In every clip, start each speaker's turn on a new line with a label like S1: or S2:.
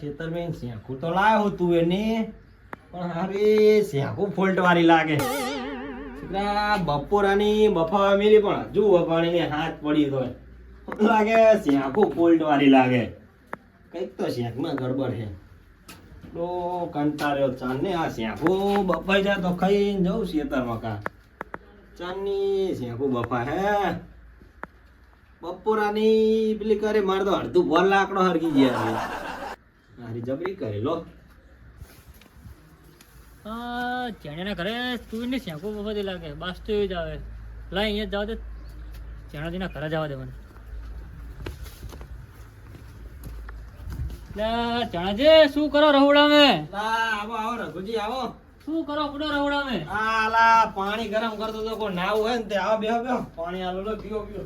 S1: ખેતર મેં શેખું તો લાવ્યો તું એને. પણ હવે શેખું ફોલ્ટ વાળી લાગે બપોરાની બફાવા મેલી પણ હજુ વપાણીને હાથ પડી તો લાગે? શેખું ફોલ્ટ વાળી લાગે. કંઈક તો શેખમાં ગડબડ છે. તો કંટાળ્યો ચાંદ ને આ શેખું બફાઈ જાય તો ખાઈને જવું ખેતરમાં કા ચાંદની શેખું બફા હે. બપોરાની પેલી કરે, મારે તો અડધું ભર લાકડો હરકી ગયા છે જબરી કરે લો.
S2: ચેણાના ઘરે તું ને શેકો બફાતી લાગે બાસ તો એવી જ આવે. લાય અહીંયા જવા દે. ચેણાજીના ઘરે જવા દે મને. ચણાજી શું કરો રહોડા મેં
S1: આવો આવો રઘુજી આવો.
S2: શું કરો પડો રહોડા મેં
S1: આ પાણી ગરમ કરતો તો કોઈ નાવું હોય ને તે આવો બેહો બેહો. પાણી આલો લો પીઓ પીઓ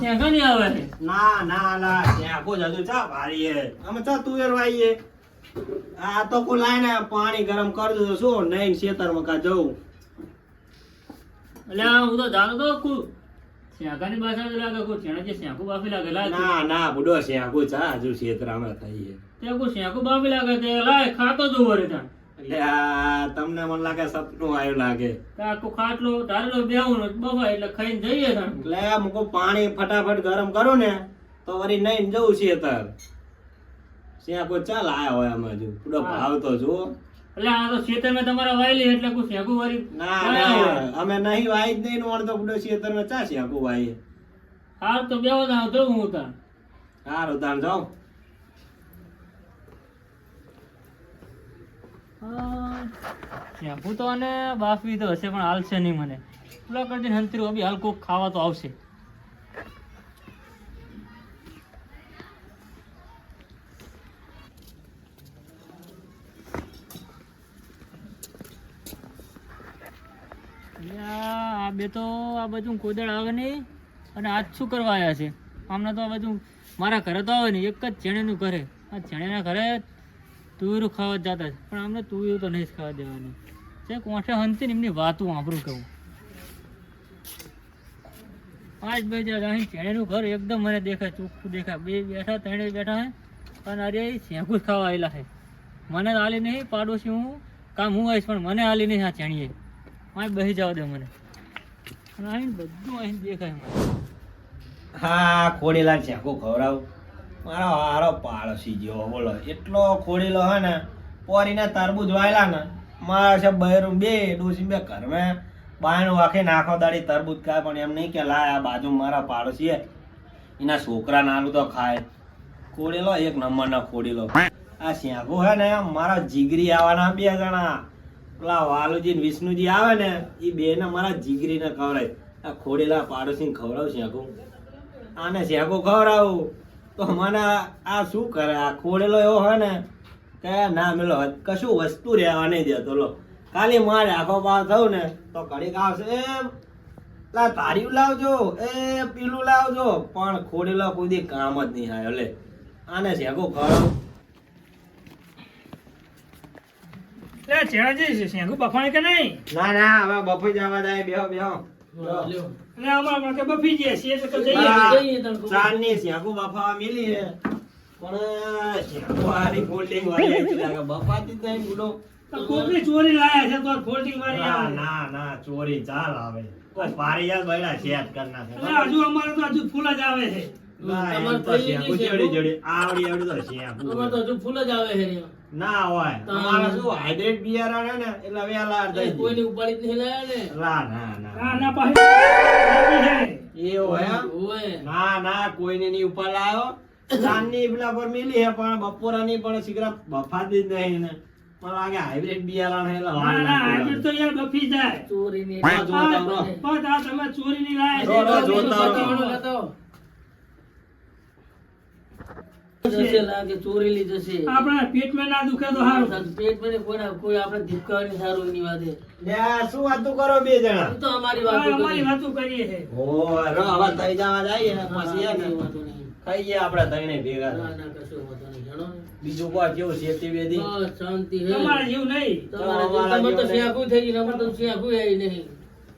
S2: શેંકા આવે?
S1: ના ના લા ત્યાં ચા ભારી હે અમે ચા તુવેર વાઈએ આ તો કુ લાઈને પાણી ગરમ કરી દીધું શું? નહીં ખેતરમાં કા જવું?
S2: એટલે હું તો જાણો તો કુ શેંકાની બાસા લાગે કોઈ જે શેંકુ બાફી લાગે લાય
S1: ના ના બુડો શેકુ ચા હજુ શેતરામાં થઈએ
S2: તે કોઈ શેંકુ બાફી લાગે તે લાય ખાતો તું રે ત્યાં.
S1: તમને મને લાગે સપનું આવ્યું લાગે.
S2: તો આખું ખાટલો ધારેલો બેહું બફાય એટલે ખાઈને જઈએ
S1: એટલે મૂકો પાણી ફટાફટ ગરમ કરું ને તો વરી નહીં જવું છે તાર ત્યાં કોઈ ચાલ આયા હોય આમાં હજુ. પૂરો ભાવ તો જુઓ.
S2: એટલે આ તો ખેતરમાં તમારા વાયલી એટલે કોઈ શેકું વળી
S1: ના. ના અમે નહીં વાય જ નહીં મળતો પૂરો ખેતર મેં ચા શેકું વાઈએ
S2: હાર તો બેહો તાણ તો હું તાર.
S1: હાર તાર જાઓ
S2: શેકું તો અને બાફવી તો હશે, પણ હાલશે નહીં મને. પેલા કરતી હંતરી બી હાલ કોક ખાવા તો આવશે. આ બે તો, આ બધું કોદળ આવે નહીં. અને આજ શું કરવા આવ્યા છે? આમને તો આ બધું મારા ઘરે તો આવે નહીં, એક જ ચેણેનું ઘરે. આ ચેણેના ઘરે તુવેરું ખાવા જતા પણ અમને તુવેરું તો નહીં જ ખાવા દેવાની. છે કોઠે હંતી ને એમની વાતું આપણું કહું. પાંચ બે જણા અહીં ચેણીનું ઘર એકદમ મને દેખાય, ચોખ્ખું દેખાય. બે બેઠા, ત્રણે બેઠા હે. અને અરે શેકું જ ખાવા આવેલા છે મને હાલી નહીં, પાડોશી હું, કામ હું આવીશ પણ મને હાલી નહીં આ ચેણીએ. પાંચ બહી જવા દે મને. અને અહીં બધું અહીં દેખાય મને.
S1: હા ખોડેલા શેકું ખવડાવ. મારો હારો પાડોશી જેવો બોલો. એટલો ખોડેલો હે ને, પોરીને તરબૂજ વાયેલા ને, મારા છે બહેરું બે ડોસી બે ઘરમાં બાયણું વાખી નાખો દાડી તરબૂજ ખાય, પણ એમ નહીં કે લાય, આ બાજુ મારા પાડોશી હે એના છોકરા નાનું તો ખાય. ખોડેલો એક નંબરનો ખોડેલો. આ શ્યાગો હે ને, મારા જીગરી આવવાના બે જણા. પેલા વાલુજી ને વિષ્ણુજી આવે ને એ બે ને મારા જીગરીને ખવડાય. આ ખોડેલા પાડોશી ખવડાવું શ્યાગો આને શ્યાગો ખવડાવું? તો મને આ શું કરે? આ ખોડેલો એવો હોય ને કે ના મેલો કશું વસ્તુ રહેવા નહીં દેતો લો. ખાલી મારે આખો પાર થયું ને તો ઘડીક આવશે એ લા તારી લાવજો એ પીલું લાવજો. પણ ખોડેલો કોઈ દી કામ જ નહીં આવ્યો લે. આને શેકો ખરો?
S2: એટલે ચેણાજી શેંકું બફાણે કે નહીં?
S1: ના ના હવે બફાઈ જવા જાય બેહો બેહો.
S2: અમારા બફી છીએ તો
S1: હા, ચાંદની શેકુ બફાવા મિલી હે પણ શેકુ હારી ફોલ્ડિંગ વાળી બફાતી જ નહીં
S2: કોકની ચોરી લાયા છે તો ફોલ્ડિંગ વાળી
S1: ના ના ના ચોરી ચાલ આવે. પારી યાર બૈડા શેક કર નાખે.
S2: હજુ અમારે તો હજુ ફૂલ જ આવે છે.
S1: ના, હોય. અમારે શું હાઇડ્રેટ બિયારણ ને એટલે વેલા થઈ જાય. ને. ના
S2: ના.
S1: ના
S2: ના પાછી
S1: એવું હે ના ના કોઈને ની ઉપર લાયો ચાંદની પેલા પર મિલી હે પણ બપોરાની પણ શીઘ્ર બફાતી જ નહીં ને મને લાગે હાઇબ્રિડ બિયારણ હે એટલે
S2: ના ના
S1: ના
S2: હાઇબ્રિડ તો યાર બફી જાય.
S1: જોતા રહો.
S2: પણ આ તમે ચોરીની લાયા
S1: રહો, રહો,
S2: છે
S1: જોતા રહો.
S2: આપણા પેટમાં ના દુખે તો સારું
S1: લે, શું વાતું કરો બે જણા?
S2: હવે અમારી વાતો કરીએ. છે.
S1: ઓ રો હવે થઈ જવા જાય ને પછી હે ને ખાઈએ આપણે ત્રણે ભેગા. બીજું કોઈ કેવું શેતી વેદી
S2: તમારે જેવું નહીં.
S1: તમારે જેવું તો
S3: શેકું થઈ ગયું અમારે તો શેકું આવી નહીં.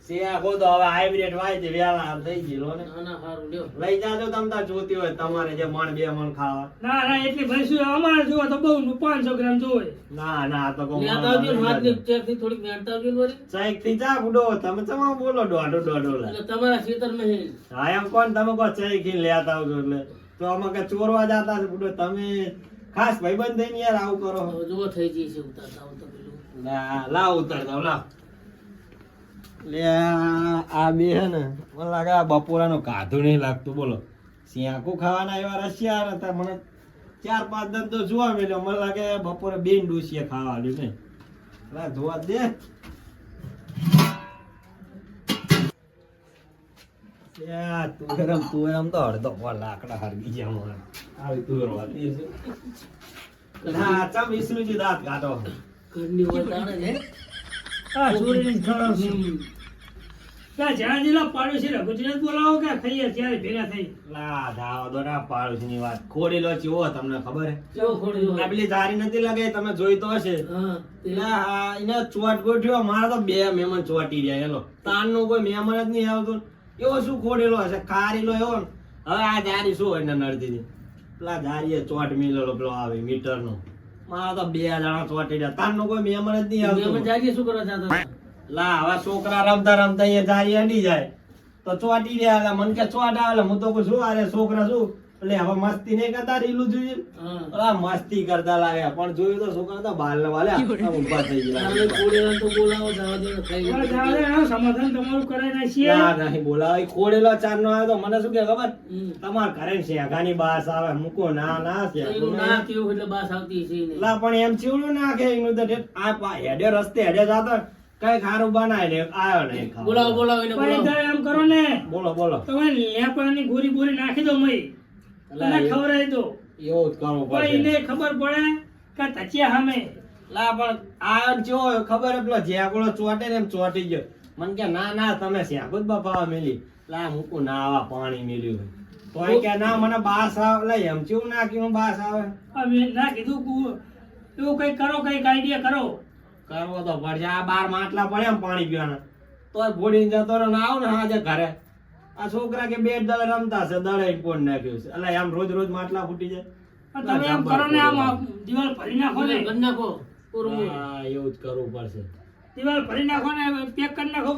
S1: શેકો તો હવે હાઇબ્રિડ વાય છે વેલા હાલ થઈ ગયેલો ને.
S3: ના ના સારું લ્યો.
S1: લઈ જાજો તમ તાર જોતી હોય તમારે જે મણ બે મણ ખાવા.
S4: ના ના એટલી ભેંસું અમારે જોવો તો બહુ પાંચસો ગ્રામ જોવે
S1: ના ના તો કહું
S3: આવજો ને હાથની ચેકથી થોડીક વેણતા આવજો ને વળી.
S1: થી જા બુડો તમે તમામ બોલો દોઢો દોઢો
S3: એટલે તમારા ખેતરમાં હે.
S1: હા એમ કોણ તમે કહો ચાઈ ખી લેતા આવજો એટલે. તો અમે કે ચોરવા જતા છે બુડો તમે ખાસ ભાઈબંધ થઈને યાર આવું કરો.
S3: જુઓ થઈ જઈ છે ઉતારતા પેલું.
S1: ના લાવ ઉતર લાવ. બે બપોરાનું કાધું નહીં લાગતું, બોલો. શિયાકું ખાવાના એવા રશિયા હતા, મને ચાર પાંચ દન તો જોવા મળ્યો. મને લાગે બપોરે બેન ડૂસીએ ખાવાનું નહીં. રા જોવા દે. અડધો લાકડા હરગી જાય આવી તુર વાતી છે કાઢો.
S3: હે.
S4: હા ચોરીને ખવડાવશું ત્યાં જ્યાં જિલ્લા પાડોશી રઘુજીને બોલાવો કે ખાઈએ ત્યારે ભેગા થઈ
S1: ના ધાવ દો પાડોશીની વાત. ખોડેલો ચેવો તમને ખબર હે?
S3: કેવો ખોડી
S1: આ પેલી જારી નથી લગે તમે જોઈ તો હશે.
S3: હા, તે-
S1: એને ચોટ ગોઠ્યો મારા તો બે મહેમાન ચોટી રહ્યા એનો તાન નો કોઈ મહેમાન જ નહીં આવતો. એવો શું ખોડેલો હશે? કારેલો એવો ને. હવે આ જારી શું હોય ને નડતી પેલા ચોટ મિલેલો પેલો આવે મીટર નો મારા તો બે જણા ચોટી રહ્યા તાન નો કોઈ મહેમાન જ નહીં આવતું.
S3: જાગીએ શું કરવા જતા
S1: લા હવે છોકરા રમતા રમતા જાય અડી જાય. તો ચોટી રહ્યા મને કે ચોટ આવે હું તો શું આરે છોકરા શું? એટલે હવે મસ્તી નહીં કરતા રીલું જોઈએ. આ મસ્તી કરતા લાગ્યા પણ જોયું તો છોકરા તો બાલ ને વાલ્યા આમ થઈ ગયા.
S3: તો બોલાવો,
S4: સમાધાન તમારું કરાવી નાખીએ
S1: ના નહીં બોલાવે ખોડેલો ચાર નો આવ્યો તો મને શું કે ખબર? તમાર ઘરે શેગાની બાસ આવે મૂકો ના ના
S3: છે
S1: ના.
S3: ના કેવું એટલે બાસ આવતી હશે
S1: લા પણ એમ ચીવડું નાખે એનું તો આ પા- હેડે રસ્તે હેડે જાતો. કઈ ખારું બનાય ને આવ્યો નહીં.
S3: બોલાવો બોલાવો બોલાવો.
S4: એમ કરો ને.
S1: બોલો બોલો.
S4: તમે લેપડાની ગોરી બોરી નાખી દો મય.
S1: એ-
S4: ખવડાવી દો
S1: એવું કરવું પડે
S4: એને ખબર પડે કે તચિયા હમે.
S1: લા પણ આ જો ખબર પેલો જેકડો ચોટે ને એમ ચોટી ગયો. મને કે ના ના તમે જ બપાવા મેલી. લા મૂકું ના આવા પાણી મેલ્યું તો એ કે ના મને બાસ આવે. લે એમ ચેવું નાખ્યું બાસ આવે?
S4: હવે ના કીધું કુ- એવું કઈ કરો કઈ આઈડિયા કરો.
S1: કરવો તો પડશે. આ બાર માટલા પડે એમ પાણી પીવાના. તો ભોડીને જતો રહ્યો ને આવ ને આજે ઘરે. આ છોકરા કે બે દળ રમતા છે દળે પોણ નાખ્યું છે. એટલે આમ રોજ રોજ માટલા ફૂટી જાય.
S4: તમે એમ કરો ને આમ દિવાલ ભરી નાખો ને.
S3: કરી નાખો
S1: હા, એવું જ કરવું પડશે.
S4: દિવાલ ભરી નાખો ને પેક કરી નાખો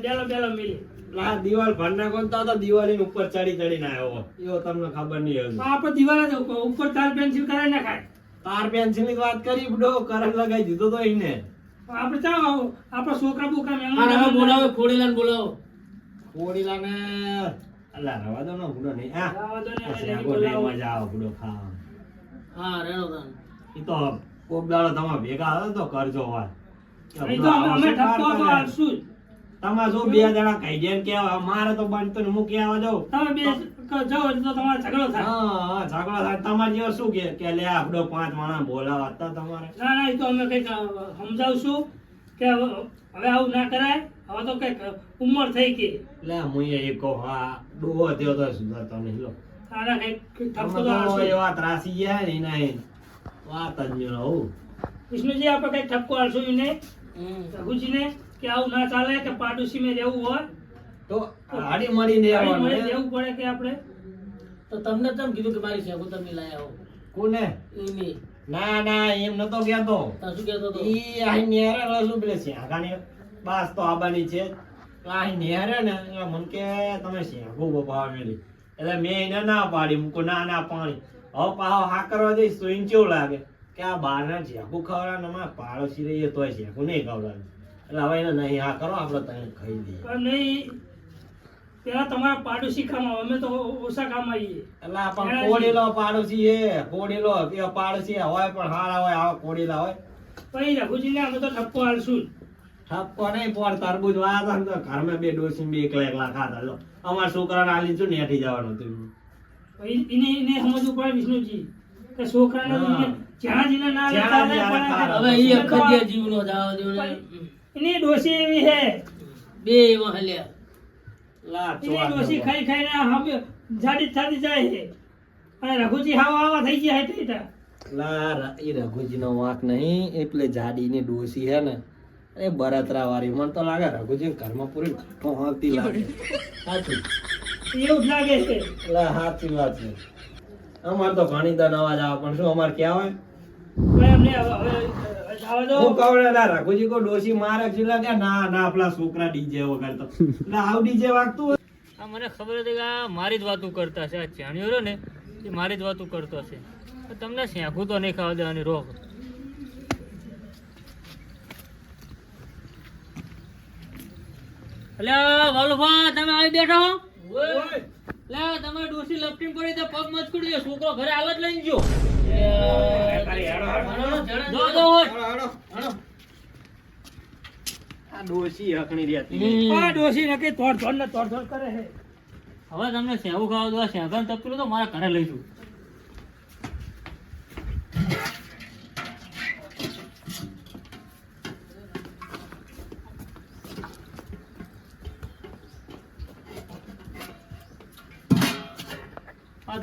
S4: ડેલો ડેલો મિલી.
S1: આ દિવાલ ભર નાખો ને તો તો દિવાળી ઉપર ચડી ચડીને આવ્યો. એવો તમને ખબર નહીં
S4: તો
S1: હશે
S4: આપણે દિવાલ જ ઉપર- તાર પેન્સિલ કરાવી નાખાય.
S1: તાર પેન્સિલની વાત કરી બડો કરંટ લગાઈ દીધો તો એને.
S4: આપણે ચાલો આપણા છોકરા બોકરા
S3: બોલાવો
S4: મહેમાન
S3: બોલાવો.
S1: કોડીલા ને અલા રવા દો ને બુડો નહીં હા. મજા આવે બુડો ખાવા
S3: હા રેણો.
S1: ઈ તો કોક દાડો તમે ભેગા હોય તો કરજો વાત
S4: અહીં તો અમે- અમે ઠપકો આપવા આવશું જ.
S1: બે જણા કહી દે કે મારે તો બનતો ને મૂકી આવા જાઉં?
S4: તમે બે જાઓ તો તમારો ઝઘડો થાય.
S1: હા હા ઝઘડો થાય. તમારે જેવા શું કે કે લે આપડો પાંચ માણસ બોલાવા હતા તમારે?
S4: ના ના એ તો અમે કંઈક સમજાવશું કે હવે આવું ના કરાય. હવે તો કંઈક ઉંમર થઈ ગઈ.
S1: લે હું એ કહો હા ડોહો થયો તો સુધરતો નહીં લો.
S4: તારા કંઈક ઠપકો તો.
S1: એવા ત્રાસી ગયા ને એના વાત જ નહીં રહું.
S4: વિષ્ણુજી આપણે કંઈક ઠપકો આલશું એને?
S3: હમ.
S4: રઘુજીને કે આવું ના ચાલે કે પાડોશી મેં રહેવું હોય?
S1: તો હાડી મળીને
S4: રહેવું પડે કે આપણે?
S3: તો તમને તમ કીધું કે મારી શેકો તમે લાયા હો
S1: કોને?
S3: એની
S1: ના ના એમ નતો કહેતો.
S3: તો શું કહેતો તો
S1: ઈ આહી નેરે રસું પેલે શેકાની બાસ તો આબાની છે. આ નેરે ને એટલે મન કે તમે શેકું બપાવા મેલી એટલે મેં એને ના પાડી મૂકું ના ના પાણી હવે પાછો હા કરવા જઈશ તો એને કેવું લાગે? કે આ બહારના શેકું ખવડાવે ને અમારા પાડોશી રહીએ તોય શેકું નહીં ખવડાવે. એટલે હવે એને નહીં હા કરો આપણે તને ખાઈ દઈએ.
S4: નહીં. પેલા તમારા પાડોશી ખામાં અમે તો ઓછા કામ આવીએ.
S1: એટલે પણ કોડેલો પાડોશી એ કોડેલો પાડોશી હોય પણ હારા હોય આવા કોડેલા હોય.
S4: પછી રઘુજીને અમે તો ઠપકો આલશું જ.
S1: ઠપકો નહીં પોર તરબૂજ વાયા હતા ને તો ઘરમાં બે ડોસી બે એકલા એકલા ખાતા. લો અમારા છોકરાને આલી છું નેઠી જવાનું હતું
S4: એને એને સમજવું પડે વિષ્ણુજી કે છોકરાને જ્યાં જઈને ના પણ.
S3: હવે એ અખડિયા જીવનો જવા દેવ ને
S4: એની ડોસી એવી હે
S3: બે મહલ્યા
S1: લા
S4: ડોસી. ખાઈ ખાઈને જાડી જ જાય છે. અને રઘુજી હાવા આવા થઈ ગયા હેઠ.
S1: લા રઘુજીનો વાંક નહીં એટલે જાડીની ડોસી હે ને એ બરતરા વાળી મને તો લાગે રઘુજી ઘરમાં પૂરી આવતી લાગે. સાચું
S4: એવું જ લાગે છે.
S1: એટલે સાચી વાત છે. અમારે તો ઘણી દન અવાજ આવે પણ શું અમારે ક્યાં હોય?
S4: તો એમને હવે હવે જવા દો
S1: હું કહું ને લા, રઘુજી કો ડોશી મારે કે ના ના આપણા છોકરા ડીજે વગર તો. એટલે આવું ડીજે વાગતું
S2: આ મને ખબર હતી કે આ મારી જ વાતું કરતા છે આ ને એ મારી જ વાતું કરતો છે. તમને શેંખું તો નહીં ખાવા દેવાની રોગ અલ્યા વલ્લભા તમે આવી બેઠો? લે તમારે ડોસી લપટીને પડી તો પગ મત કરી દો છોકરો ઘરે હાલ લઈને જો જો જો
S1: આ ડોશી હકણી રહેતી
S4: આ ડોશી નક્કી તોડ તોડ ને તોડ તોડ કરે છે.
S2: હવે તમને સેવું ખાવા દો શેંખાને તપેલું તો મારા ઘરે લઈશું આ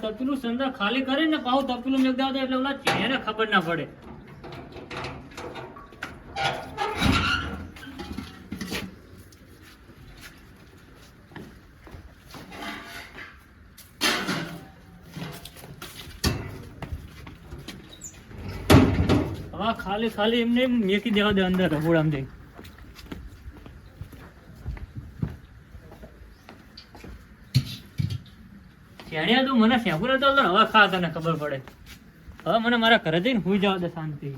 S2: તપેલું સંદર ખાલી કરીને ને પાછું તપેલું મેં દાવ એટલે ઓલા ચેને ખબર ના પડે. ખાલી ખાલી એમને મેકી દેવા દે અંદર રઘોડામાં જઈ શેણિયા તું મને શેંકુરે તો અંદર હવે ખા તને ખબર પડે. હવે મને મારા ઘરે જઈને હુઈ જવા દે શાંતિ.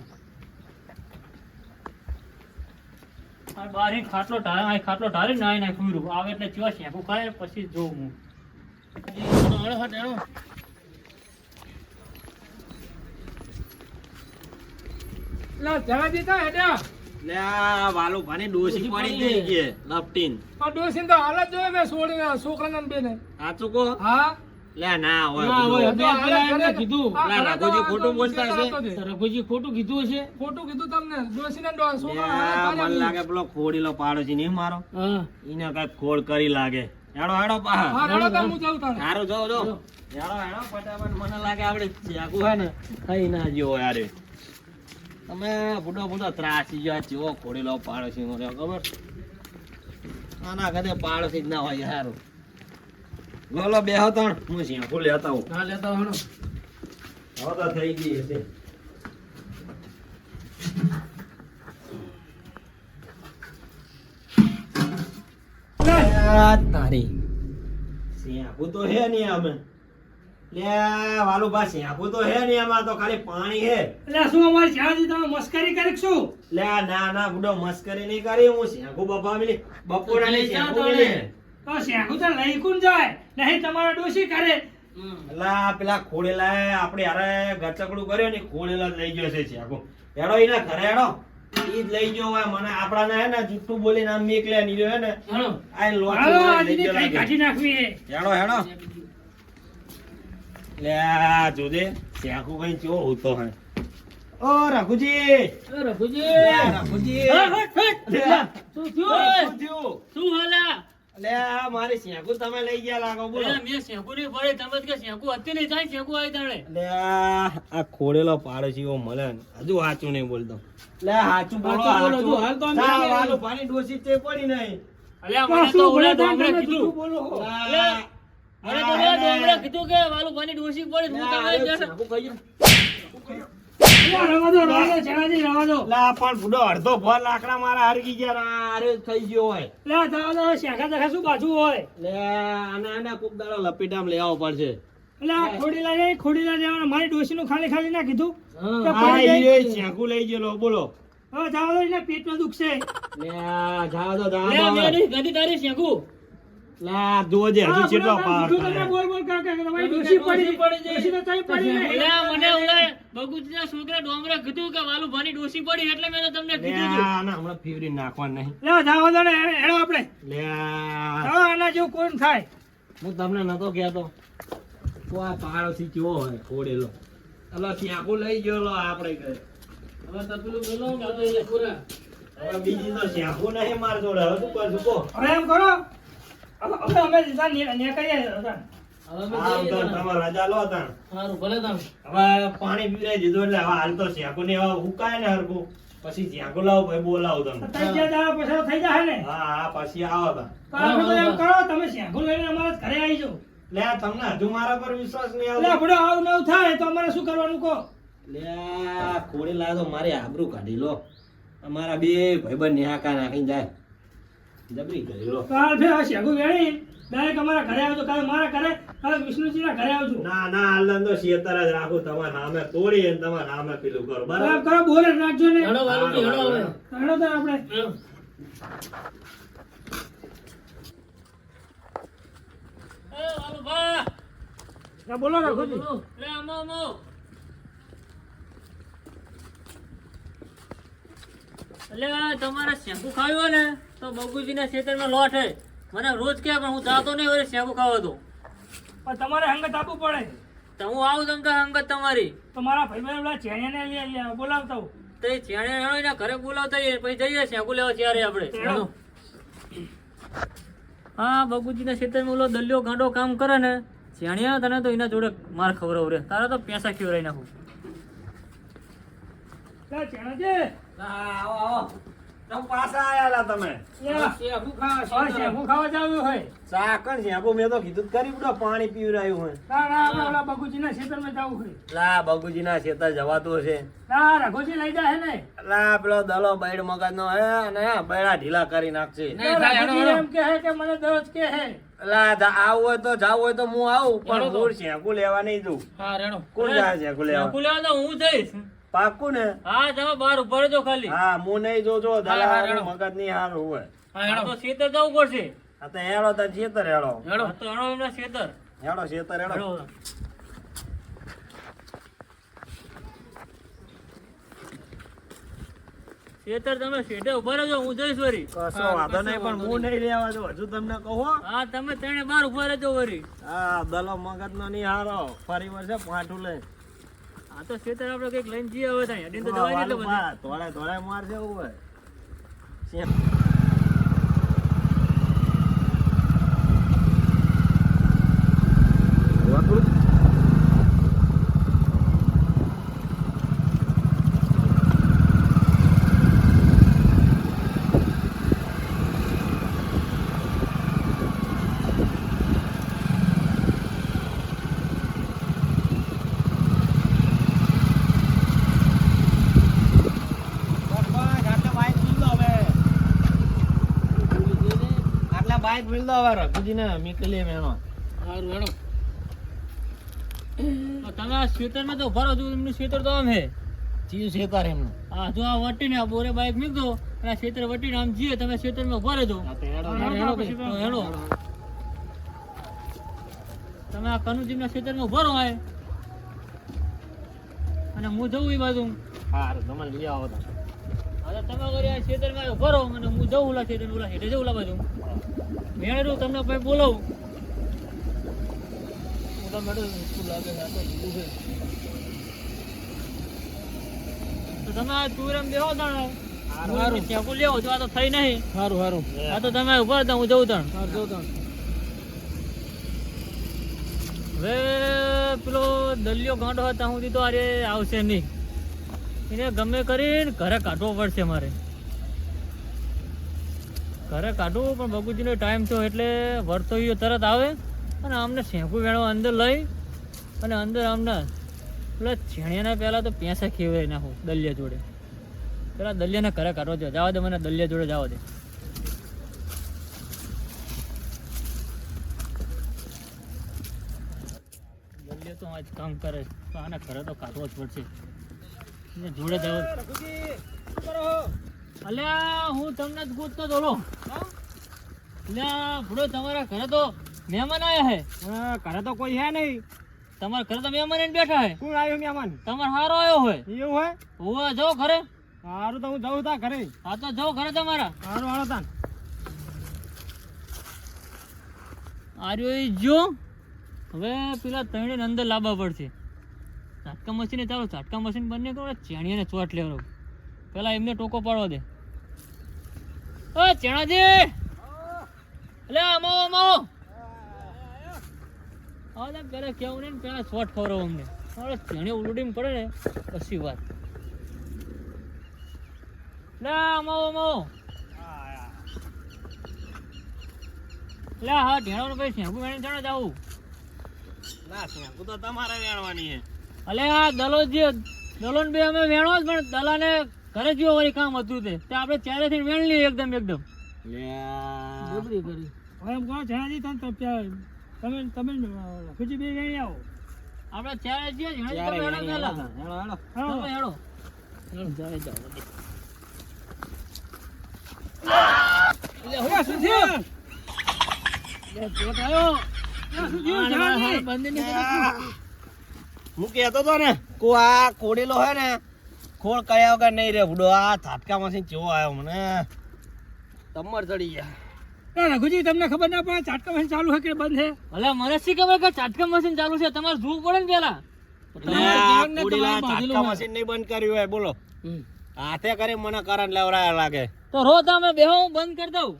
S2: આ બાર ખાટલો ઢાળ આ ખાટલો ઢાળી નાય નાય ખુઈરું આવે એટલે ચીવા શેકું ખાય પછી જોઉં હું. હેડો, હેડો, હેડો.
S4: લા જવા દીધા હેડ્યા.
S1: લે વાલો ભાની ડોસી પડી ગઈ છે લપટીન.
S4: ડોશી તો હાલત જ જોયો મેં છોડીને છોકરાના બેને.
S1: સાચું કહો?
S4: હા.
S1: લે ના હોય
S2: ના હોય,
S1: બધું.
S2: બે પેલા એમને કીધું.
S1: રઘુજી ખોટું બોલતા હશે.
S2: રઘુજી ખોટું કીધું હશે.
S4: ખોટું કીધું તમને. ડોશીના ડો-
S1: લે,
S4: છોકરા
S1: મને લાગે પેલો ખોડીલો પાડો છે નહીં મારો? એને કંઈક ખોડ કરી લાગે. હેડો હેડો પાહા
S4: હા હું જાઉં તાણે
S1: હારું જો જો. હેડો હેડો ફટાફટ મને લાગે આપણે ચાકુ હે ને. ખાઈ ના જેવો યાર તમે બુડો બુડો ત્રાસી ગયો જેવો ખોડીલો પાડોશી નો રહ્યો ખબર આના કદે પાડોશી જ ના હોય હારું. બોલો બે હતા હું શેમ્પુ લેતા હું
S4: ના લેતા હું
S1: હવે તો થઈ ગઈ હશે. તારી. શેમ્પુ તો હે નહીં અમે લે વાલું બા શેમ્પુ તો હે નહીં આમાં તો ખાલી પાણી હે.
S4: એટલે શું અમારી તમે મસ્કરી કરી શું?
S1: લે ના ના બુડો મસ્કરી નહીં કરી હું શેમ્પુ બપાવી બપોરા શેમ્પુ
S4: તો શેખુ તો લઈ જાય? નહીં તમારા ડોશી કરે
S1: અલા પેલા ખોડેલા આપણે અરે ગચકડું કર્યો ને ખોડેલા લઈ ગયો છે શેખુ એડો એના ઘરે એડો ઈ જ લઈ ગયો હોય મને. આપણાને હે ને જુઠ્ઠું બોલીને આમ મેકલે ની હે ને આ લાગે.
S4: કાઢી નાખવી
S1: હેડો હેડો. લે જોજે શેખુ કઈ ચો હોતો હે. ઓ રઘુજી.
S2: રઘુજી.
S1: રઘુજી.
S2: શું થયું?
S1: શું થયું?
S2: શું હાલા.
S1: લે આ મારે શેકુ તમે લઈ ગયા લાગો બોલો.
S2: મે શેકુ ની પડે તમે કે શેકુ. હતી નહીં થાય શેકુ આવી તાણે.
S1: લે આ ખોડેલો પાડોશી એવો મળે હજુ સાચું નહીં બોલતો. લે સાચું બોલો.
S2: જો હાલ તો અમે
S1: વાલો પાણી ડોસી તે પડી નહીં.
S2: અલ્યા મને તો
S4: ઓળે તમે
S2: કીધું.
S4: બોલો
S2: મને તો ડોમરે કીધું કે વાલું પાણી ડોસી પડી હું તમે જ જશે.
S1: ડોસી ગયો.
S4: લે,
S1: પણ બુડો અડધો ભર લાકડા મારા હરગી ગયા ને થઈ ગયો હોય.
S4: લે જવા શેખા દેખા શું પાછું હોય?
S1: લે આને આને કોક દાડો લપેટામ લઈ પડશે.
S4: એટલે આ ખોડીલા જાય ખોડીલા જવાનું મારી ડોશીનું ખાલી ખાલી ના કીધું?
S1: લઈ ગયેલો બોલો.
S4: હવે જાવ દો એને પેટમાં દુખશે.
S1: લે દો જાવા દો
S2: તારી.
S1: લે હજુ
S4: હા,
S1: કેટલો
S4: બધા
S1: પાર
S4: તમે બોલ બોલ કરો કે તમારી
S2: તમે
S4: ડોશી
S2: ડોશી
S4: પડી
S2: પડી જાય.
S4: તો તઈ પડી નહીં.
S2: અલ્યા, મને ઓલા બગુચના છોકરા ડોમરે કીધું કે વાલું પાણી ડોસી પડી એટલે મેં તમને કીધું હતું.
S1: આને હમણાં ફેવરી નાખવાનું નહીં.
S4: લે જવા દો હેડો આપણે.
S1: લે આ.
S4: આના જેવું કોઈ થાય?
S1: હું તમને નતો કહેતો. તો આ પાડોશી કેવો હોય ખોડેલો. અલા શેકુ લઈ ગયો આપણે ઘરે.
S2: હવે તપેલું એ પૂરા.
S1: હવે બીજી તો શેકુ નહીં માર જોડે. હવે શું કરશું કહો
S4: હવે એમ કરો. અમે ને-
S1: પાણી પીવડાવી દીધું એટલે હવે હાલ તો શેકુ ને હવે હુકાય ને હરખું. પછી જ્યાં લાવો ભાઈ બોલાવો તમે
S4: થઈ જાય ને?
S1: હા હા પછી આવો તા
S4: તો એમ કરો તમે શેગુ લઈને અમારા ઘરે આવી જાવ
S1: લે તમને હજુ મારા પર વિશ્વાસ નહીં
S4: એટલે
S1: લે
S4: આપણો આવું નવું થાય તો અમારે શું કરવાનું કહો?
S1: લે ખોડી લાવે તો મારી આબરૂ કાઢી લો. અમારા બે ભાઈબંધ નિહાકા નાખીને જાય. જબરી કરી લો.
S4: કાલ ફેર આ શેગુ વેણી ડાયરેક્ટ અમારા ઘરે આવજો. કાલ મારા ઘરે કાલે વિષ્ણુજીના ઘરે આવજો.
S1: ના ના હાલન તો શેતર જ રાખો તમારે સામે તોડી અને તમાર સામે પેલું કરો
S4: બરાબર? કરો બોલે રાખજો ને.
S3: હેડો કી હણો હવે.
S4: હણો તો આપણે.
S2: એ
S4: હા, બોલો રાખોજી
S2: લે આમો આમો. એટલે આ શેમ્પુ ખાવ્યું ને? તો બગુજીના ખેતરમાં લોટ હે. મને રોજ કે પણ હું જાતો નહીં વરે શેમ્પુ ખાવો તો.
S4: પણ તમારે હંગત આપવું પડે.
S2: તો હું આવું તમ તો અંગત તમારી.
S4: તો મારા ભાઈ પેલા ચેણિયાને લઈ આવ્યા બોલાવતા હું
S2: તો એ છેણે એના ઘરે બોલાવતા એ પછી જઈએ સેબુ લેવા ત્યારે આપણે. હા બગુજીના ખેતરમાં ઓલો દલિયો ગાંડો કામ કરે ને છેણિયા તને તો એના જોડે માર ખવડાવ રે તારા તો પૈસા ખીવરાઈ નાખું.
S4: લે, ચેણાજી,
S1: આવો આવો. તમે પાછા આયા તમે.
S4: લે, હવે શેગુ ખાવા જાવું હોય.
S1: સાકણ શેમ્પુ મેં તો કીધું કરી બધો પાણી પીવરાયું હોય.
S4: ના ના આપણે ઓલા બગુજીના ખેતરમાં જાવું હોય.
S1: લા બગુજીના ખેતર જવાતું છે
S4: ના રઘુજી લઈ જાય ને.
S1: લા પેલો દલો બૈડ મગજ નો હે અને બૈડા ઢીલા કરી નાખશે.
S4: રઘુજી એમ કહે કે મને દરરોજ કહે હે
S1: લા આવું હોય તો જાવું હોય તો હું આવું પણ હું શેમ્પુ લેવા નહીં જઉં
S3: હા રેડો.
S1: કોણ જાય શેમ્પુ
S2: શેમ્પુ
S1: લેવા?
S2: લેવા તો હું જઈશ.
S1: પાકું ને?
S2: હા તમે બહાર ઊભા રહેજો ખાલી.
S1: હા હું નહીં જોજો
S3: હા,
S1: દલા મગજ નહીં હારું હોય.
S3: હા
S2: તો ખેતર જવું પડશે.
S1: આ તો હેળો તો ખેતર
S3: હેળો
S2: હેળો તો હેળો એમના ખેતર
S1: હેળો ખેતર.
S2: ખેતર તમે શેઠે ઊભા રહેજો હું જઈશ વરી.
S1: કશો વાંધો નહીં પણ હું નહીં. લેવા જો હજુ તમને કહો
S2: હા. તમે ત્રણે બાર ઊભા રહેજો વરી.
S1: હા દલો મગજ નો નહીં હારો. ફરી વર્ષે પાઠું લઈ
S2: આ તો ખેતર આપણે કંઈક લઈને જઈએ હવે ત્યાં તો નહીં એટલે બધે.
S1: ધોળે ધોળે મારશે એવું હોય શેમ. વાપરું? બસ, આટલા બાઈક મિલ દો હવે. આટલા બાઈક વારો દો રઘુજીને મીકલી મેનો.
S3: સારું હેડો
S2: તમે આ ખેતરમાં તો ભરો છો એમનું સ્વેટર તો આમ હે.
S1: ચીયું સ્વેટર એમનું.
S2: હા જો આ વટીને આ બોરે બાઈક મૂક અને આ ખેતર વટીને આમ જઈએ તમે ઊભા રહેજો.
S1: આ હેડો,
S2: તમે આ કનુજીના ખેતરમાં ભરો આય. અને હું જવું એ બાજુ.
S1: હારું, તમે લઈ આવો તો.
S2: હવે તમે વળી આ ખેતરમાં ઊભા રહો અને હું જઉં ઓલા ખેતર ઓલા હેઠે જઉં ઓલા બાજુ મેળવું તમને પછી બોલાવું. ઓલા મેળો શું લાગે આ તો ભૂલું છે. તો તમે આ તુરમ બેહો તાણે
S3: હારું.
S2: ચેકુ લેવો તો આ તો થઈ નહીં.
S3: સારું સારું
S2: આ તો તમે ઊભા હતા હું જઉં તાણ
S3: સારું જો તાણ.
S2: હવે પેલો દલિયો ગાંડો હતા હું તો અરે આવશે નહીં. એને ગમે કરીને ઘરે કાઢવો પડશે મારે. ઘરે કાઢવું, પણ બગુજીનો ટાઈમ થયો એટલે ઈ તરત આવે અને આમને શેંકું વેણો અંદર લઈ અને અંદર આમને પેલા છેણિયાના પહેલાં તો પેસા ખીવાઈ નાખું દલિયા જોડે. પેલા દલિયાને ઘરે કાઢો જો જવા દે મને દલિયા જોડે જવા દે. દલિયા તો આજ કામ કરે, તો આને ઘરે તો કાઢવો જ પડશે. જોડે જાવ અલ્યા હું તમને જ ગોતતો હતો અલ્યા ભૂડો તમારા ઘરે તો મહેમાન આવ્યા હે.
S1: ઘરે તો કોઈ હે નહીં.
S2: તમારા ઘરે તો મહેમાન એને બેઠા હે.
S1: કોણ આવ્યો મહેમાન?
S2: તમારો હારો આવ્યો હોય
S1: એવું હોય
S2: હોવે જાઓ ઘરે.
S1: સારું તો હું જઉં તા ઘરે.
S2: હા તો જાઓ ઘરે તમારા.
S1: સારું હારો તાન.
S2: આર્યો જો હવે પેલા ત્રણે અંદર લાવવા પડશે. ઝાટકા મશીને ચાલો, ઝાટકા મશીન બંને કરો ચેણીને ચોટ લેવરો પેલા એમને ટોકો પાડવા દે. ઓ, ચેણાજી! એટલે આમો આમો હા પેલા કેવું ને, પેલા શોર્ટ ખવડાવો અમને. ચેણી ઉલટીમાં પડે ને, પછી વાત. લે અમાવો અમાવો લે, હા ઢેણો પછી શેમ્પુ વેણી જાણે જાવું
S1: ના શેમ્પુ તો તમારે વેણવાની છે.
S2: અલે આ દલો જે દલો બે અમે વેણો જ પણ દલાને ઘરે જેવો વળી કામ હતું તે. તે આપણે ચારેથી વેણ લઈએ એકદમ એકદમ.
S3: ડબરી કરી.
S4: હવે એમ કહો જણાજી તમે તો તમે તમે ખુજી બે વેણી આવો.
S2: આપણે ચારે જઈએ
S1: જણાજી
S2: તમે હેડો
S1: હેડો, હેડો.
S2: તમે હેડો.
S3: જાઓ બધે.
S2: લે,
S3: નહીં.
S1: હું કહેતો તો ને કો આ કોડેલો હે ને ખોળ કયા વગર નહીં રે ભૂડો આ થાટકા મશીન કેવો આવ્યો મને. તમર ચડી ગયા.
S4: ના, રઘુજી તમને ખબર ના પડે ચાટકા મશીન ચાલુ છે કે બંધ છે
S2: ભલે મને શી ખબર કે ચાટકા મશીન ચાલુ છે? તમારે જોવું પડે ને પેલા.
S1: થાટકા મશીન નહીં બંધ કર્યું હોય બોલો. હાથે કરી મને કરંટ લેવરાયા લાગે.
S2: તો રો તમે બેહો હું બંધ કરી દઉં.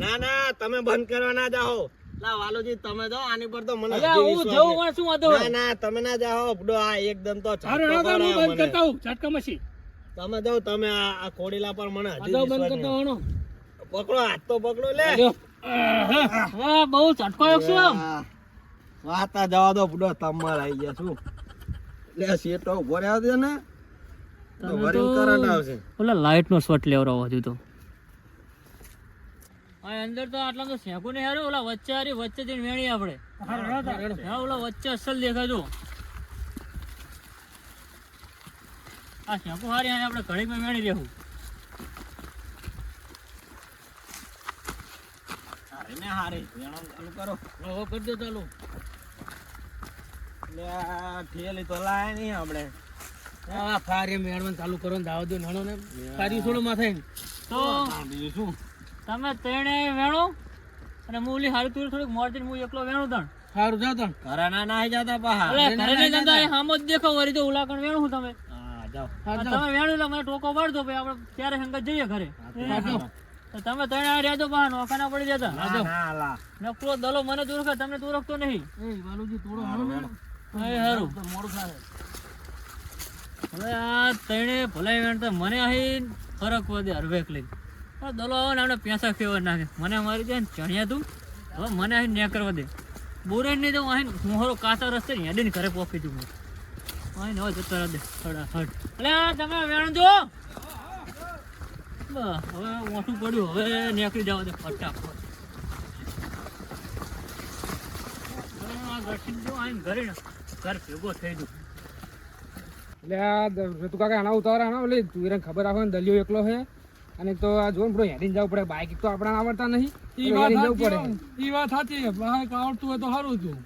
S1: ના ના તમે બંધ કરવા ના જાઓ. લા વાલોજી તમે જાઓ આની પર તો મને
S2: અલ્યા, હું
S1: વિશ્વાસ
S2: પણ શું વાંધો?
S1: ના ના તમે ના જાઓ આ એકદમ તો
S4: સારું
S1: ઝાટકો
S4: તો હું બંધ કરતા હું ચાટકા મશીન
S1: તમે જાઓ તમે આ કોડીલા પર મને હજી
S3: અગાઉ બંધ કરતા
S1: નહીં. પકડો હાથ તો પકડો લે.
S2: હા બહુ ચટકો આવ્યો શું આમ?
S1: વાતા જવા દો પૂડો તમાર આવી ગયા શું? લે સીટો ઊભો રહ્યો છે ને? તો
S2: તમે
S1: કરંટ આવશે.
S2: ઓલા લાઈટ નો શોટ લેવડાવો હજુ તો. આ અંદર તો આટલા તો શેકું નહીં હારું ઓલા વચ્ચે હારી વચ્ચે જઈને વેણી આપણે. હા ઓલા વચ્ચે અસલ દેખાય જો આ શેકુ હારી હારી આપણે ઘડીકમાં વેણી લેવું
S1: હારે વેણો ચાલુ કરો.
S3: હવે કરી દો ચાલુ.
S1: લે તો લાય નહીં આપણે.
S3: આ ફારે મેળવવાનું ચાલુ કરો ને દાવા દો નાનો ને. ફારી છોડો માથે.
S2: તો
S1: બીજું શું?
S2: તમે ત્રણે વેણો અને હું ઓલી હારી તુરી થોડીક મોરથી હું એકલો વેણો તણ
S3: સારું જા તણ
S1: ઘરે ના ના જતા પાહા.
S2: અરે ઘરે ના જતા હામો જ દેખો વરી તો ઉલાકણ વેણો હું તમે.
S1: હા જાઓ.
S2: તમે વેણો એટલે મને ટોકો પાડજો ભાઈ આપણે ત્યારે સંગત જઈએ ઘરે. તમે ત્રણે આ રહેજો બહાર નોખા ના પડી જતા નકરો દલો મને તું રખે તમને તું રખતો નહીં.
S3: એ વાલુજી થોડો હારું ને
S2: એ હારું.
S3: મોડું થાય.
S2: હવે આ ત્રણે ભલાઈ વેણ તો મને અહીં ફરક વધે હરવેક લઈ આ દલો આવે ને પૈસા ખેવા નાખે. મને મારી દે ને ચણ્યા તું, હવે મને અહીં ન્યા કરવા દે. બોરે નહીં તો અહીં મોહરો કાચા રસ્તે હેડીને ઘરે પોકી દઉં. અહીં હવે જતા રહે થડા હટ એટલે તમે વેણ જો. હવે ઓછું પડ્યું, હવે નીકળી જવા દે, ફટાફટ. ઘરે ઘર ભેગો થઈ ગયો
S5: એટલે આ તું કાકા આના ઉતાર આના એટલે તું ખબર આવે દલિયો એકલો છે અને તો આ જોન પેલો હેડીને જવું પડે બાઇક તો આપણા આવડતા નહીં
S4: ઈ વાત
S5: જવું
S4: સાચી
S5: પડે.
S4: ઈ વાત સાચી બાઈક આવડતું હોય તો સારું હતું.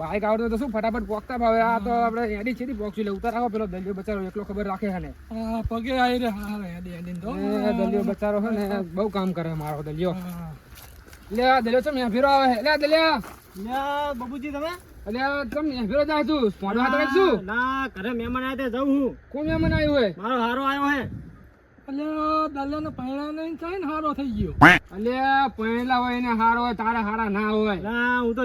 S5: બાઇક આવડતું હોય તો શું ફટાફટ પોકતા ભાવે? આ તો આપણે હેડી છે પોકશું એટલે ઉતાર આવો પેલો દલિયો બચારો એકલો ખબર રાખે હે ને.
S4: આ પગે આવી રે. હા હેડી હેડી તો.
S5: દલિયો બચારો હે ને બહુ કામ કરે મારો દલિયો લે આ દલિયો છે અહીંયા ફેરો આવે? લે આ દલિયા
S1: લે બાબુજી તમે?
S5: તું. રાખશું
S1: ના ઘરે મહેમાન આવ્યા તે જવું હું.
S5: કોણ મહેમાન આવ્યું હોય
S1: મારો હારો આવ્યો હે.
S4: એટલે દલ્યાને પૈણા નહીં થાય ને હારો થઈ ગયો.
S5: એટલે પહેલા હોય ને હારો હોય તારા હારા ના હોય.
S1: ના હું તો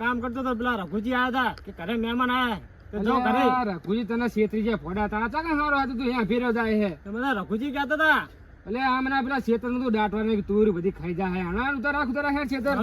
S1: કામ કરતો તો પેલા રઘુજી આવ્યા હતા કે ઘરે મહેમાન આવ્યા તો
S5: અલ્યા, રઘુજી તને છેતરી જાય ફોડા તારા ચાકે હારો હતો તું અહીંયા ફેરો જાય છે.
S1: બધા રઘુજી કહેતા હતા.
S5: એટલે આ પેલા છેતરનું દાટવા ને તુર બધી ખાઈ જાય હણા ઉતાર રાખ ઉતાર રાખ છેતર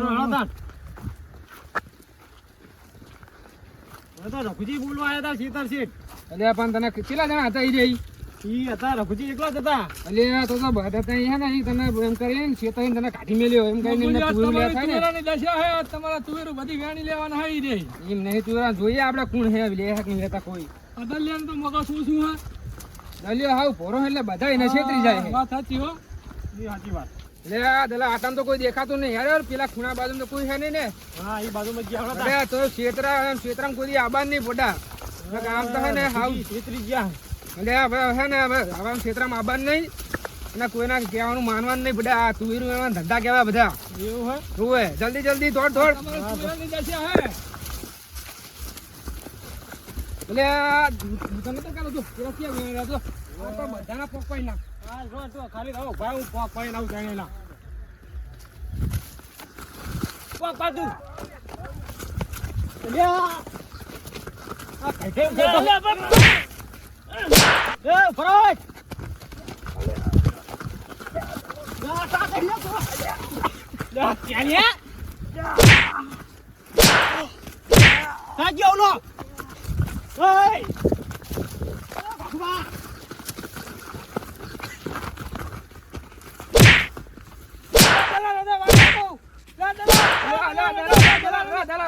S1: તો રઘુજી બોલવા આવ્યા હતા શીતળ શેઠ.
S5: એટલે પણ તને કેટલા જણા હતા એ રહી?
S1: ઈ હતા રઘુજી એકલા જ હતા.
S5: એટલે તો તો બધા ત્યાં હે ને ઈ તને એમ કરીને છેતર તને કાઢી મેલ્યો એમ કરીને એમને તુર લે થાય ને.
S4: તુવેરાની દશા હે તમારા તુવેરું બધી વેણી લેવાના હાઈ રે
S5: એમ નહીં તુર જોઈએ આપણે કોણ હે લે હે નહીં લેતા કોઈ.
S4: તો મગજ શું શું હે?
S5: દલિયો હાવ પોરો એટલે બધા એને છેતરી જાય છે
S4: વાત સાચી હો.
S1: ઈ સાચી વાત.
S5: એટલે દલા આટામ તો કોઈ દેખાતું નહીં. યાર પેલા ખૂણા બાજુ તો કોઈ હે નહીં ને.
S1: હા એ બાજુમાં જ ગયા હતા.
S5: તો છેતરા છેતરામ કોઈ આબાદ નહીં ફોટા આમ તો હે ને હાવ.
S1: છેતરી ગયા
S5: એટલે હવે હે ને હવે હવે આમ ક્ષેત્રમાં આવવાનું નહીં અને કોઈના કહેવાનું માનવાનું નહીં બધા આ તુવેરું એવા ધંધા કહેવાય બધા
S1: એવું હોય
S5: જોવે જલ્દી જલ્દી દોડ દોડ એટલે તમે તો કાલો જો પેલા ક્યાં ગયેલા આ તો બધાના પકવાઈ નાખ
S1: હા જો જો ખાલી રહો ભાઈ હું પોક પાઈને આવું જાણેલા પોક પાડું લ્યા આ કઈ ફરાજ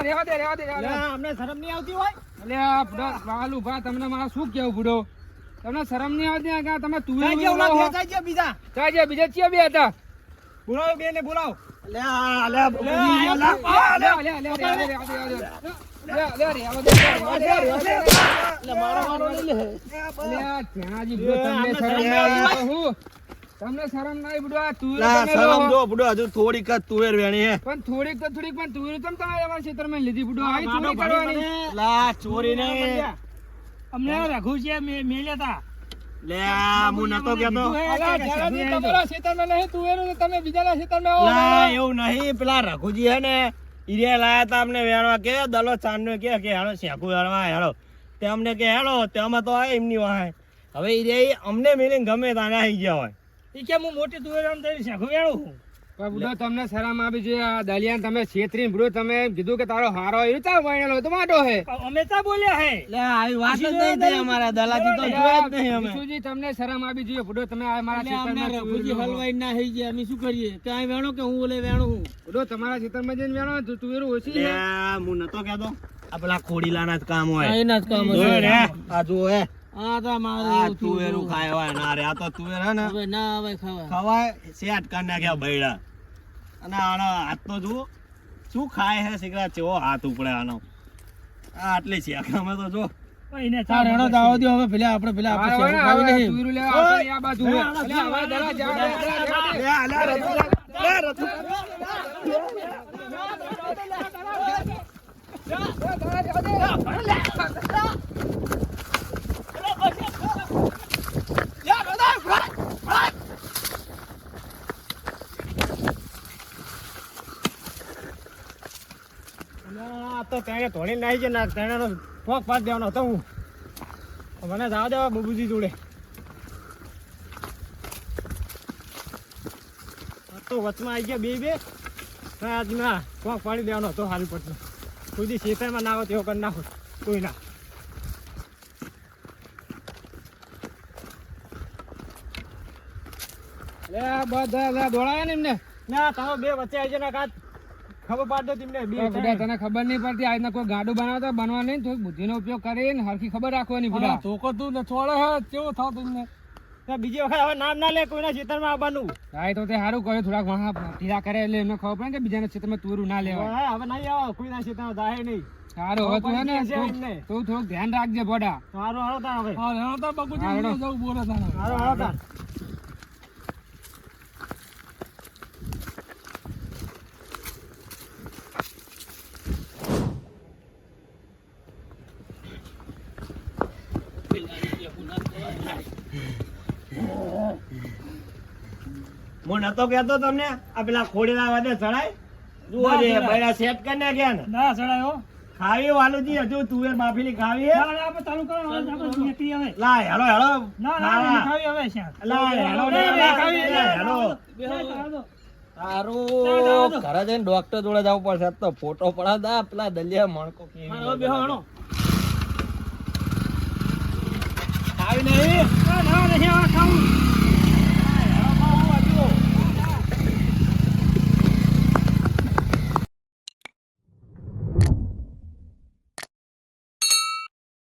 S5: રેવા દે રેવા દે રેવા દે
S1: અમને શરમ નહીં આવતી હોય
S5: અલ્યા બુડો વાલુ ભા તમને મારે શું કેવું બુડો તમને શરમ નહીં આવતી કે તમે તું
S1: બીજા
S5: ચાજે બીજા ચિયા બે હતા
S1: બોલાવો બે ને બોલાવો
S5: તમને શરમ નહીં બુડવા આ ના
S1: શરમ જો બુડો હજુ થોડીક જ તુવેર વેણી હે.
S5: પણ થોડીક તો થોડીક પણ તુવેર તમ તમારે અમારા ક્ષેત્રમાં લીધી બુડો. આવી ચોરી કરવાની.
S1: લા ચોરી ને
S4: અમને રઘુજી મે- મેલ્યા તા
S1: લે હું નતો કેતો
S5: અલા, જરાજી તમારા ક્ષેત્રમાં નહીં તુવેર ને તમે બીજાના ક્ષેત્રમાં આવો.
S1: લા એવું નહીં. પેલા રઘુજી હે ને ઈરે લાયા તા અમને વેણવા કે દલો ચાંદનો કે કે હેડો શેકુ વેણવા હેડો તે અમને કે હેડો તે અમે તો આ એમની વાહે. હવે ઈરે અમને મિલિંગ ગમે તાને આવી ગયા હોય.
S4: ઈ કે હું મોટી તુવેર આમ થઈને શેખું વેણું
S5: બુડો તમને શરમ આવી જોઈએ આ દલિયાન તમે છેતરી બુડો તમે કીધું કે તારો હારો એ ચા વણેલો તો માટો હે.
S4: અમે ચા બોલ્યા હે?
S1: લે આવી વાત જ નહીં થઈ અમારા દલાજી તો જોયા જ નહીં અમે.
S5: સુજી તમને શરમ આવી જોઈએ બુડો તમે આ મારા ક્ષેત્રમાં તુવેરું હલવાઈ
S3: ના થઈ ગયા અમે શું કરીએ? ત્યાં વેણો કે હું ઓલે વેણું હું?
S5: બુડો તમારા ક્ષેત્રમાં જઈને વેણો તું તુવેરું ઓછી
S1: લે
S5: છે.
S1: હું નતો કહેતો. આ પેલા ખોડીલાના જ કામ હોય.
S3: એના જ કામ હોય.
S1: આ જુઓ હે.
S3: આ તો મારે
S1: આ તુવેરું ખાય હોય ના રે આ તો તુવેર હે ને
S3: હવે ના હવે ખાવા
S1: ખવાય સેટ કરી નાખ્યા બૈડા અને આનો હાથ તો જુઓ શું ખાય હે શીખરા ચેવો હાથ ઉપડે આનો આ આટલી છે અમે તો જો
S4: એને
S3: આ
S4: ચા
S3: રેણો તો હવે પેલા આપણે પેલા આપણે ખાવી નહીં.
S5: તુવેરું લેવા આપણે આ બાજુ લે દે, જવા દે.
S1: લે લે રથુ લે રથુ આ તો તેને ધોળી નાખી છે ના તેને ફોક પાસ દેવાનો હતો હું. મને જવા દેવા બબુજી જોડે. તો વચમાં આવી ગયા બે બે. ના આજ ના ફોક પાડી દેવાનો હતો હાલ પડતો કોઈ દી ખેતરમાં ના તેવો કરી નાખો. કોઈ ના
S5: લે આ બધા દોડાયા ને એમને.
S1: ના તમે બે વચ્ચે આવી જાય કાત ખબર પાડ તમને. બે
S5: તો તને ખબર નહીં પડતી આજના કોઈ ગાડું બનાવતા બનવા નહીં થોડીક બુદ્ધિનો ઉપયોગ કરીને હરખી ખબર રાખવાની બુડા
S3: આ તું ને છોડે હે કેવો થાવ તમને?
S1: બીજી વખત હવે નામ ના લે કોઈના ખેતરમાં આવવાનું.
S5: હા તો તે સારું કર્યું થોડાક વહાં ઢીલા કરે એટલે એમને ખબર પડે કે બીજાના ક્ષેત્રમાં તુરું ના લેવાય.
S1: હવે નહીં આવો કોઈના ખેતરમાં જાય નહીં.
S5: સારું હવે તું ને તું-. તું થોડુંક ધ્યાન રાખજે બોડા
S1: સારું હાલો તાર હવે.
S3: હા રેણો તો
S5: રેણો.
S3: જવું બોલે તાણે.
S1: સારું હાલો તાર. હું નતો કેતો તમને આ પેલા ખોડેલા વાદે ચડાય? જુઓ
S4: ચડાય.
S1: બૈરા સેટ કરી નાખ્યા ને.
S4: ના ચડાયો
S1: ખાવી વાલુજી હજુ તુવેર બાફીની ખાવી હે?
S4: ના ના આપણે ચાલુ કરો હવે આપણે નીકળી હવે.
S1: લા હેલો હેલો.
S4: ના ના
S1: ખાવી
S4: હવે છે
S1: લા હેલો
S4: ના, ખાવી,
S1: હેલો. સારું ઘરે જઈને ડોક્ટર જોડે જવું પડશે તો ફોટો પડાવતા પેલા દલિયા મણકો ખાવી નહીં?
S4: ના, ના, નહીં ખાવું.